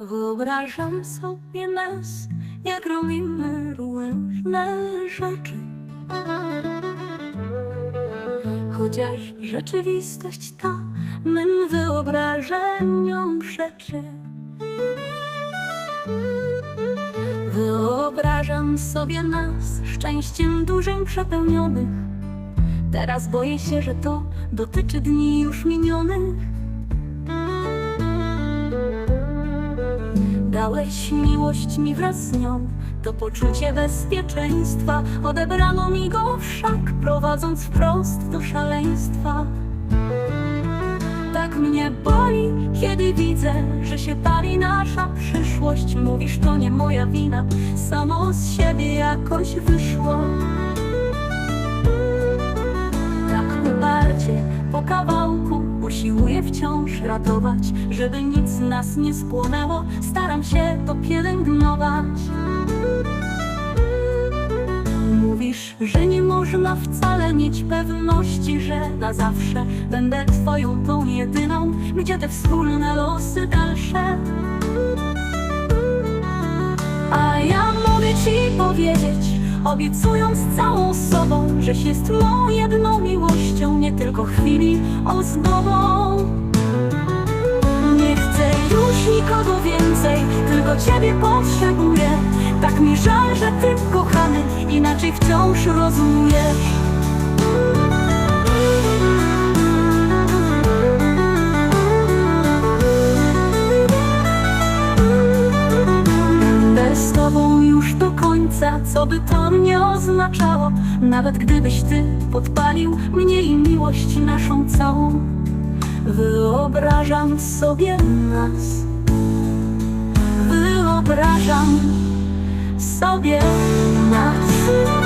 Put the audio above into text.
Wyobrażam sobie nas, jak robimy różne rzeczy. Chociaż rzeczywistość ta mym wyobrażeniom przeczy. Wyobrażam sobie nas szczęściem dużym przepełnionych. Teraz boję się, że to dotyczy dni już minionych. Dałeś miłość mi wraz z nią, to poczucie bezpieczeństwa. Odebrano mi go wszak, prowadząc wprost do szaleństwa. Tak mnie boli, kiedy widzę, że się pali nasza przyszłość. Mówisz, to nie moja wina, samo z siebie jakoś wyszło. Tak uparcie, po kawałku usiłuję wciąż ratować, żeby nic z nas nie spłonęło. Staram się to pielęgnować. Mówisz, że nie można wcale mieć pewności, że na zawsze będę twoją tą jedyną, gdzie te wspólne losy dalsze. A ja mogę ci powiedzieć, obiecując całą sobą, żeś jest mą jedną miłością, tylko chwili ozdobą. Nie chcę już nikogo więcej, tylko ciebie potrzebuję. Tak mi żal, że ty kochany inaczej wciąż rozumiesz. Będę z tobą już do końca, co by to nie oznaczało. Nawet gdybyś ty podpalił mnie i miłość naszą całą. Wyobrażam sobie nas. Wyobrażam sobie nas.